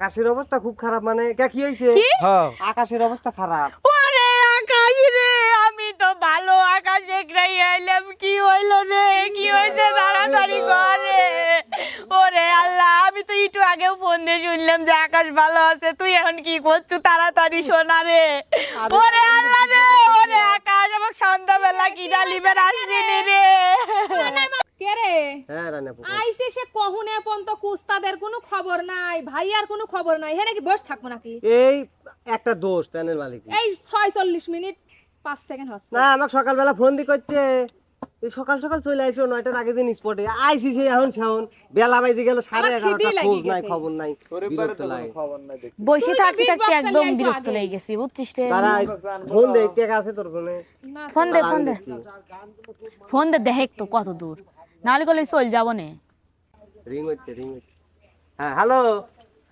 আকাশের অবস্থা খুব খারাপ মানে কে কি? হয়েছে হ্যাঁ। আকাশের অবস্থা খারাপ। ওরে আকাশ রে আমি তো ভালো আকাশ একরাই এলাম কি হইল রে? কি হয়েছে তাড়াতাড়ি করে ওরে আল্লাহ আমি তো একটু আগেও ফোন দিয়ে শুনলাম যে আকাশ ভালো আছে তুই এখন কি করছু? তাড়াতাড়ি শোনা রে। ওরে আল্লাহ রে ওরে আকাশ আমার সন্ধ্যাবেলা কি ডালিবের আসবি রে। কে রে? হ্যাঁ। আইসে সে কহুনে পন্ত কুস্তাদের কোনো খবর নাই ভাইয়ার কোনো খবর নাই হে নাকি বস থাকব নাকি? এই একটা দোষ চ্যানেল মালিক। এই ছয় চল্লিশ মিনিট পাঁচ সেকেন্ড হচ্ছে। না আমাকে সকালবেলা ফোন দি করছে। এই সকাল সকাল চলে আইসো নয়টার আগের দিন স্পটে। আইসি সেই এখন বেলা বাইতে গেল সাড়ে এগারোটা খোঁজ নাই খবর নাই বিরক্ত লাগে। বসে থাকতে থাকতে একদম বিরক্ত আগে। লেগে গেছি বুঝছিস রে? তারা ফোন দে টেকা আছে তোর ফোনে। ফোন দে ফোন দে। ফোন দে দেখ তো কত দূর। নাহলে কলে চল যাব নে। রিং হচ্ছে রিং হচ্ছে। হ্যাঁ হ্যালো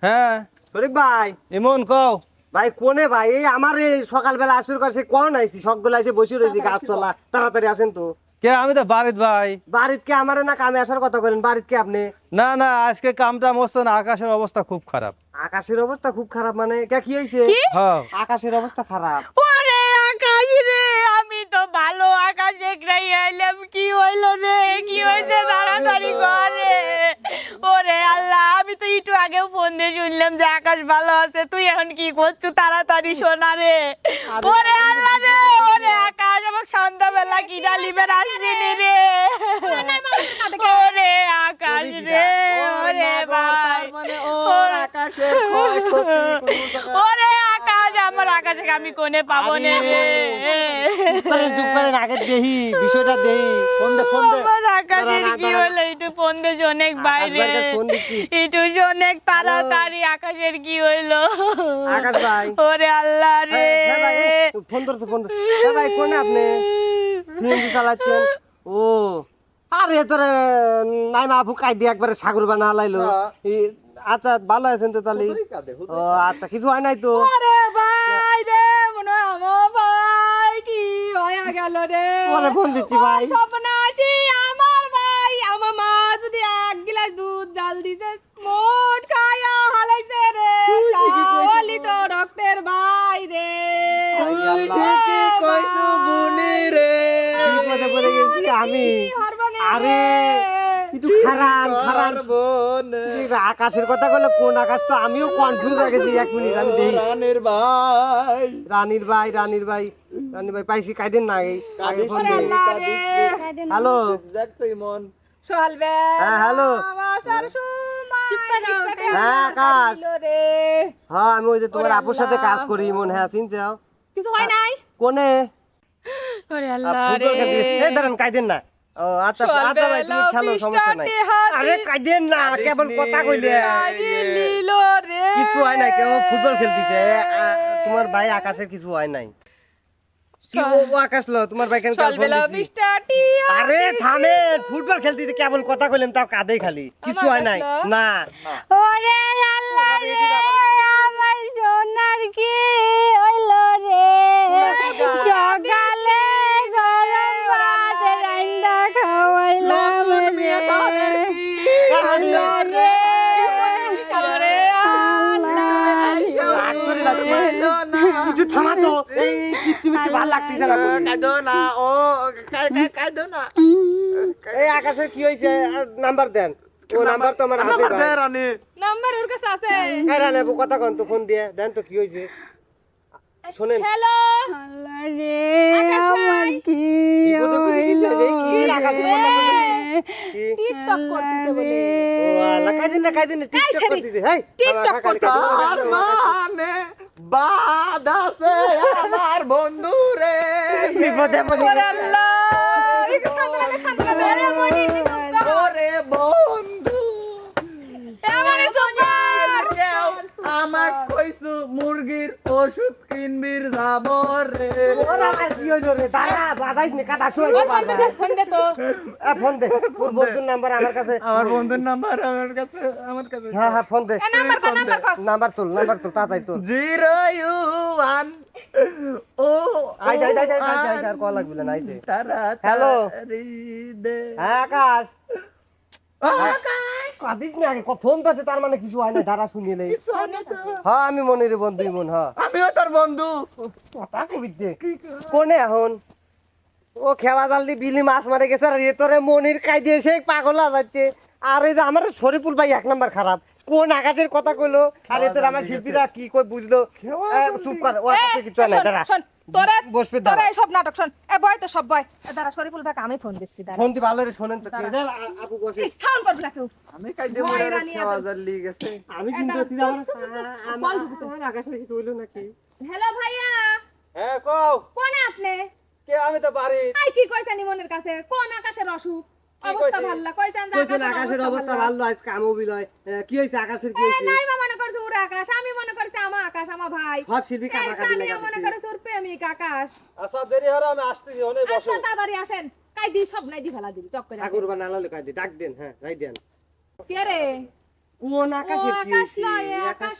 হ্যাঁ। শরীফ ভাই? এমন কও। ভাই কোনে ভাই? এই আমার এই সকালবেলা আসবে কাছে কোন আইছি? সবগুলো এসে বসে রয়েছি গাছতলা তাড়াতাড়ি আসেন তো। কে? আমি তো বাড়িত ভাই। বাড়িত কে আমারে না কামে আসার কথা করেন বাড়িত কে আপনি? না না আজকে কামটা মস্ত না আকাশের অবস্থা খুব খারাপ। আকাশের অবস্থা খুব খারাপ মানে? কে কি হয়েছে হ্যাঁ। আকাশের অবস্থা খারাপ। ওরে আকাশ রে তো ভালো আকাশ একরাই এলাম কি হইল রে? কি হয়েছে তাড়াতাড়ি করে ওরে আল্লাহ আমি তো একটু আগেও ফোন দিয়ে শুনলাম যে আকাশ ভালো আছে। তুই এখন কি করছ? তাড়াতাড়ি শোনা রে। ওরে আল্লাহ রে ওরে আকাশ আমার সন্ধ্যাবেলা কি ডালিবের আসবি নি রে। ওরে আকাশ রে ওরে ভাই। ওরে আকাশ আমার আকাশে আমি কোনে পাবো নে। চুপ করেন আগে দেহি বিষয়টা দেহি। ফোন দে ফোন দে। আমার আকাশের কি হলো? একটু ফোন দে অনেক বাইরে। একটু অনেক তাড়াতাড়ি আকাশের কি হইল? আকাশ ভাই। ওরে আল্লাহ রে। হ্যাঁ, হ্যাঁ ফোন ধরছে ফোন ধরছে। হ্যাঁ ভাই কোনে আপনি? সিএনজি চালাচ্ছেন। ও আরে তোর নাই মা আপু কাই দিয়ে একবারে সাগর বানা লাইলো। এই, আচ্ছা ভালো আছেন তো তাহলে? ও আচ্ছা কিছু হয় নাই তো? আরে ভাই রে মনে হয় আমার ভাই কি হয়ে গেল রে? পরে ফোন দিচ্ছি ভাই। সপনাশি আমার ভাই আমার মা যদি এক গিলাস দুধ জাল দিতে মোট খায়া হালাইছে রে। তাহলে তো রক্তের ভাই রে। বিপদে পড়ে গেছি আমি। আরে খারাপ খারাপ আকাশের কথা বলে কোন আকাশ তো আমিও কনফিউজ হয়ে গেছি এক মিনিট আমি দেখি। রানের ভাই। রানীর ভাই রানীর ভাই রানীর ভাই পাইছি কাইদিন না আগে আগে ফোন হ্যালো। দেখ তো ইমন সোহাল বে হ্যাঁ হ্যালো। সময় হ্যাঁ আকাশ। হ্যাঁ আমি ওই যে তোমার আপুর সাথে কাজ করি মনে হ্যাঁ চিনছাও কিছু হয় নাই? কোনে? ওরে আল্লাহ রে। এই দাঁড়ান কাইদেন না। ও আচ্ছা আচ্ছা ভাই তুমি খেলো সমস্যা নাই। আরে কাইদেন না কেবল কথা কইলে। কিছু হয় নাই কেউ ফুটবল খেলতেছে। তোমার ভাই আকাশের কিছু হয় নাই। কি ও ও আকাশ লো তোমার ভাই কেন আরে ফুটবল খেলতেছে কেবল কথা কইলাম তাও কাঁদেই খালি। কিছু হয় নাই। না। ওরে আল্লাহ রে আমার সোনার কি? কিছু তো এই কীর্তিমিত্তি ভালো লাগতেছে না কাঁদো না ও কাঁদ- না। এই আকাশের কি হয়েছে নাম্বার দেন। ও নাম্বার তো আমার হাতে আমার দে রানী। নাম্বার ওর কাছে আছে। এই রানে আপু কথা কন তো ফোন দিয়ে। দেন তো কি হয়েছে শোনেন। হ্যালো। পড়ে গেছে যে এই আকাশের কথা কি টিকটক করতেছে বলে। ও না টিকটক করতেছে। হেই টিকটক মানে বাদ আছে আমার বন্ধু রে বিপদে পড়ে ওরে আল্লাহ মনি ওরে বন্ধু আমারে চুপ কর কেউ আমাক কইছু মুরগির ওষুধ কিনবির যাব রে। ওর কি হইল রে? দাঁড়া বাদাইস নে কাটা শুয়ে ফোন দে ফোন দে তো। এ ফোন দে তোর বন্ধুর নাম্বার আমার কাছে। আমার বন্ধুর নাম্বার আমার কাছে আমার কাছে। হ্যাঁ হ্যাঁ ফোন দে। এ নাম্বার কর নাম্বার কর নাম্বার তুল নাম্বার তুল তাড়াতাড়ি তুল। জিরো ইউ ওয়ান ও আই যাই যাই যাই যাই আর কল লাগবে না আইছে. দে। হ্যাঁ আকাশ। আকাশ! কাঁদিস না আগে ফোন আছে তার মানে কিছু হয় না যারা শুনিলে হ্যাঁ আমি মনির বন্ধু মন হ্যাঁ। আমিও তোর বন্ধু। কথা কবিতে কোনে এখন? ও খেলা জাল দিয়ে বিলি মাছ মারে গেছে আর এ তোরে মনির কাই দিয়ে সে পাগল যাচ্ছে। আর এই যে আমার শরীফুল ভাই এক নাম্বার খারাপ। কোন আকাশের কথা কইলো? আর এতে আমার শিল্পীরা কি কই বুঝলো? চুপ কর ও আকাশে কিছু নাই দাঁড়া। তোরে বসবে তোরে সব নাটক শোন। এ বয় তো সব বয়। এ দাঁড়া শরীফুল ভাইকে আমি ফোন দিচ্ছি দাঁড়া। ফোন দি ভালো রে শুনেন তো কে দে, আপু বসে। স্থান করবি না কেউ। আমি কাই দেব আমি কিন্তু তুই আমার আমার আমার আকাশে কি তুইলো নাকি? হ্যালো ভাইয়া। হ্যাঁ কও। কোন আপনি? কে আমি তো বাড়ি। আই কি কইছেন ইমনের কাছে? কোন আকাশের অসুখ? আকাশের অবস্থা ভালো বিলয়। কি আকাশের কি নাই মনে করছে ওর আকাশ। আমি মনে করছি আমার আকাশ আমার ভাই। সব শিল্পী এই কাটাকাটি লাগা মনে করছে ওর প্রেমিক আকাশ। আচ্ছা দেরি হলো আমি আসতেছি অনেক বসো। আচ্ছা তাড়াতাড়ি আসেন। কাই দি সব নাই দি ফেলা দিবি চক করে ঠাকুর বা নালা দি ডাক দেন হ্যাঁ রাই দেন। কে রে? কোন আকাশের কি আকাশ? লয় আকাশ আকাশ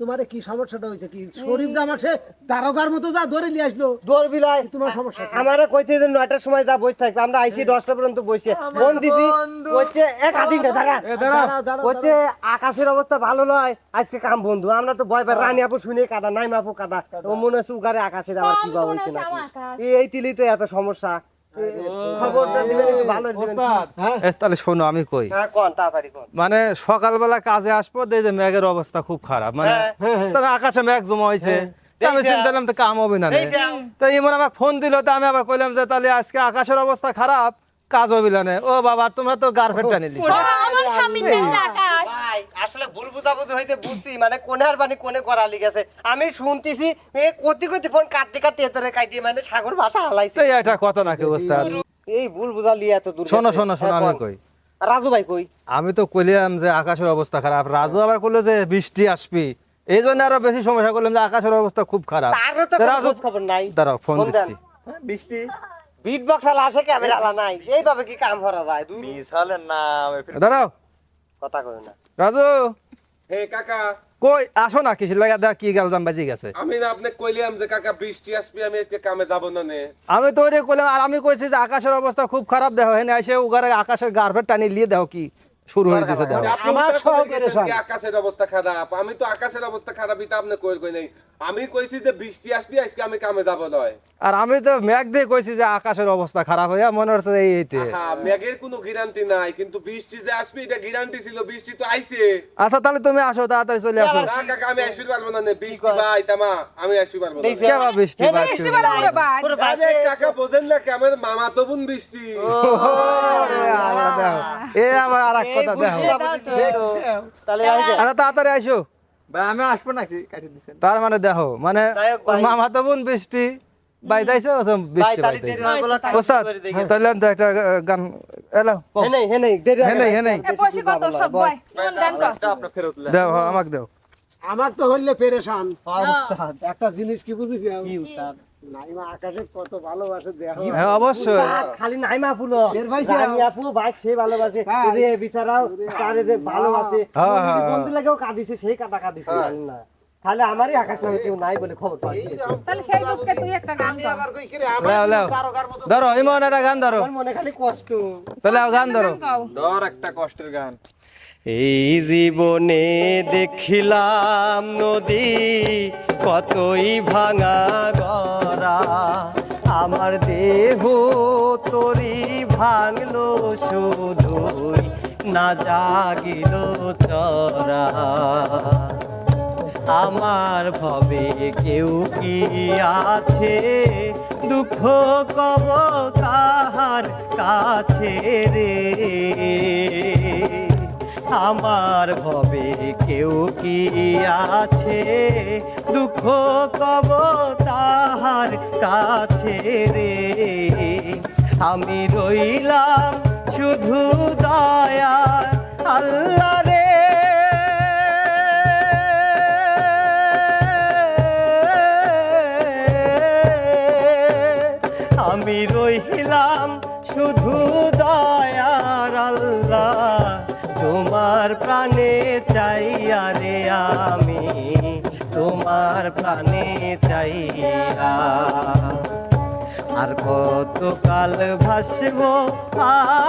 তোমার কি সমস্যাটা হয়েছে কি? শরীফ জামা সে দারোগার মতো যা ধরে নিয়ে আসলো দৌড় বিলাই। তোমার সমস্যা? আমারে কইছে যে নয়টার সময় যা বসে থাকবে আমরা আইসি দশটা পর্যন্ত বসে। ফোন দিছি। কইছে এক আদিন দাঁড়া হচ্ছে আকাশের অবস্থা ভালো নয় আজকে কাম বন্ধু আমরা তো ভয় পাই রানী আপু শুনে কাদা নাই আপু কাদা ও মনে হচ্ছে উগারে আকাশের আবার কি বা হয়েছে নাকি? এই- এই তিলি তো এত সমস্যা। তাহলে শোনো আমি কই হ্যাঁ কোন তাড়াতাড়ি কোন মানে সকালবেলা কাজে আসব দেখি যে মেঘের অবস্থা খুব খারাপ মানে হ্যাঁ, আকাশে মেঘ জমা হয়েছে আমি চিন্তা করলাম তো কাম হবে না তো ইমন আমাকে ফোন দিল তো আমি আবার কইলাম যে তাহলে আজকে আকাশের অবস্থা খারাপ কাজ হবে না। ও বাবা তোমরা তো আমার আকাশ ভাই আসলে ভুল বুঝাবুঝি হয়েছে বুঝছি। মানে কোনের বাণী কোনে করালি গেছে আমি শুনতেছি এ কতি কতি ফোন কাটতে কাটতে এতরে কাটি মানে সাগর ভাষা হালাইছে। তো এটা কথা নাকি ওস্তাদ? এই ভুল বুঝালি এত দূর শোনো শোনো শোনো হ্যাঁ, আমি কই? রাজু ভাই কই? আমি তো কইলাম যে আকাশের অবস্থা খারাপ। রাজু আবার কইলো যে বৃষ্টি আসবি। এই জন্য আরও বেশি সমস্যা করলাম যে আকাশের অবস্থা খুব খারাপ। তারও তো খোঁজ খবর নাই। দাঁড়াও ফোন দিচ্ছি। বৃষ্টি। বিট বক্স আলা আসে ক্যামেরা আলা নাই। এইভাবে কি কাম করা যায়? মিস হলেন না দাঁড়াও। কথা কই না। রাজু! হে কাকা! কই আসো না কিসের লাগা? দা কি গাল জাম বাজি গেছে। আমি না আপনি কইলাম যে কাকা বৃষ্টি আসবে আমি আজকে কামে যাব না নে। আমি তো ওরে কইলাম আর আমি কইছি যে আকাশের অবস্থা খুব খারাপ দেখো হেনে এসে উগারে আকাশের গার্ভেট টানি লিয়ে দেখো কি শুরু হয়ে গেছে আমার উল্টা সব করে গেছেন পেরেশান। আকাশের অবস্থা খারাপ? আমি তো আকাশের অবস্থা খারাপই তো আপনি কই কই নাই। আমি কইছি যে বৃষ্টি আসবে আজকে আমি কামে যাব নয়। আর আমি তো মেঘ দিয়ে কইছি যে আকাশের অবস্থা খারাপ হইয়া মনে হচ্ছে এই এইতে হ্যাঁ মেঘের কোনো গ্যারান্টি নাই কিন্তু বৃষ্টি যে আসবে এটা গ্যারান্টি ছিল বৃষ্টি তো আইছে। আচ্ছা তাহলে তুমি আসো তাড়াতাড়ি চলে আসো। না কাকা আমি আসতে পারব না বৃষ্টি ভাই তামা আমি আসতে পারব না। কে বা বৃষ্টি বাড়ছে? বৃষ্টি ভাই আরে কাকা বোঝেন না কি আমার মামা তো বোন বৃষ্টি। ওরে আল্লাহ দেখো। এ আমার আর এক কথা দেখো। তাহলে এই যে, আচ্ছা তাড়াতাড়ি ভাই আমি আসব নাকি? কাটি দিছেন। তার মানে দেখো মানে। মামা তো বোন বৃষ্টি। ওস্তাদ তাহলে তো একটা গান। এলো? হে নেই হে নেই দেরি হে নেই, হে নেই। এ কত সব বয়। কোন জান আপনি ফেরত লেন। দেও আমাকে আমার তো হইলে পেরেশান। একটা জিনিস কি বুঝেছি কি উস্তাদ? নাইমা আকাশে কত ভালোবাসে দেখো। হ্যাঁ অবশ্যই। খালি নাই ফুলো এর ভাই রানী আপু বাইক সে ভালোবাসে। হ্যাঁ। বিচারাও তারে যে ভালোবাসে। হ্যাঁ, বন্ধু- লাগেও কাঁদিছে সেই কাদা কাঁদিছে জানি না। তাহলে আমারই আকাশ নামে কেউ নাই বলে খবর পাই তাহলে সেই দুঃখে তুই একটা গান কর আবার কই কিরে আমার লেও লেও। দারোগার মতো ধরো ইমন একটা গান ধরো। মনে খালি কষ্ট। তাহলে গান ধরো। ধর একটা কষ্টের গান। এই জীবনে দেখিলাম নদী কতই ভাঙা গড়া। আমার দেহ তরি ভাঙলো শুধুই না জাগিল চরা আমার ভবে কেউ কি আছে? দুঃখ কব কাহার কাছে রে? আমার ভবে কেউ কি আছে? দুঃখ কব তাহার কাছে রে। আমি রইলাম শুধু দয়ার আল্লাহ রে। আমি রইলাম শুধু আল্লাহ তোমার প্রাণে চাইয়া রে আমি তোমার প্রাণে চাইয়া আর কতকাল ভাসব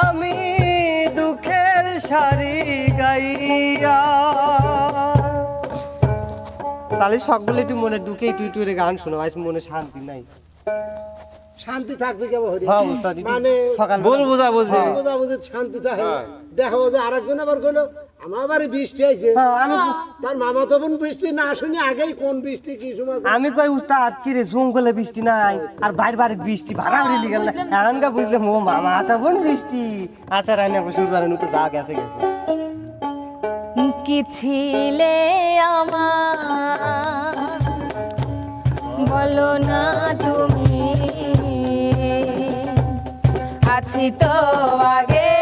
আমি দুঃখের সারি গাইয়া। তাহলে সকলে একটু মনে দুঃখে একটু একটু গান শোনো আজ মনে শান্তি নাই। শান্তি থাকবে কেমন হরি। হ্যাঁ উস্তাদ মানে সকাল বল বুঝা বুঝি বোঝাবুঝি শান্তি থাকে। দেখো যে আরেকজন আবার কইলো আমার বাড়ি বৃষ্টি আইছে। হ্যাঁ, তার মামা তো বোন বৃষ্টি না শুনি আগেই কোন বৃষ্টি কি সময় আমি কই উস্তাদ কি রে জঙ্গলে বৃষ্টি নাই? আর বাইরে বাড়ির বৃষ্টি ভাড়া উড়ে লিগাল না। এমনকা বুঝলে মো মামা তো বোন বৃষ্টি? আচ্ছা রান্না শুরু করেন তো যা গেছে গেছে। কি ছিলে আমার। বলো না তুমি আছি তো আগেরই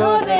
yo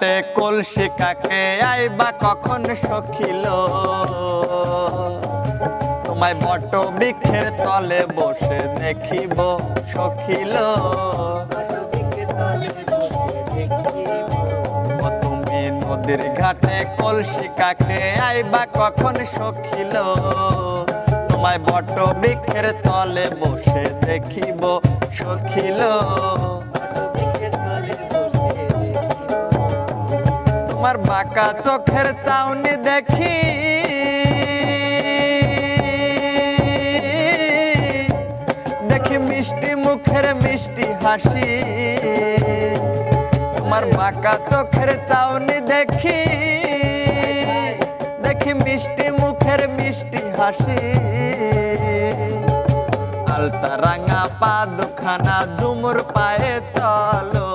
ঘাটে কলসি কাকে আইবা, কখন সখিল? তোমায় বট বৃক্ষের তলে বসে দেখিব সখিল। তুমি নদীর ঘাটে কলসি কাকে আইবা, কখন সখিল? তোমায় বট বৃক্ষের তলে বসে দেখিব সখিল। তোমার বাঁকা চোখের চাউনি দেখি। দেখি মিষ্টি মুখের মিষ্টি হাসি। তোমার বাঁকা চোখের চাউনি দেখি। দেখি মিষ্টি মুখের মিষ্টি হাসি। আলতা রাঙা পা দুখানা ঝুমুর পায়ে চলো।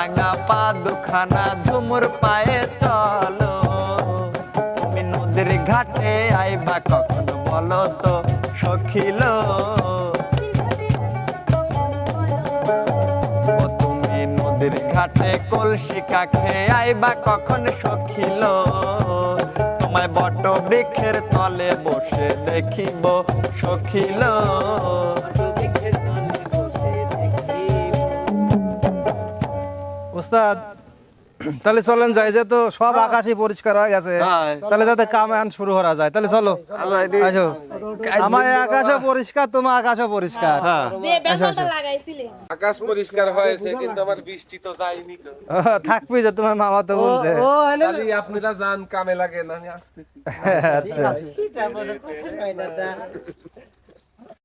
রাঙা পা দুখানা ঝুমুর পায়ে চলো। তুমি নদীর ঘাটে আইবা কখন বলো তো সখিল তুমি নদীর ঘাটে কলসি কাখে আইবা কখন সখিল তোমায় বট বৃক্ষের তলে বসে দেখিব সখিল উস্তাদ তাহলে চলেন যাই যে তো সব আকাশই পরিষ্কার হয়ে গেছে হ্যাঁ। তাহলে যাতে কামান শুরু করা যায় তাহলে চলো। আসো। আমার আকাশও পরিষ্কার তোমার আকাশও পরিষ্কার। যে বেজালটা লাগাইছিলে। আকাশ পরিষ্কার হয়েছে কিন্তু আমার বৃষ্টি তো যায়নি তো। থাকবি যে তোমার মামা তো বলছে। খালি আপনারা যান কামে লাগে না আমি আসতেছি। আচ্ছা।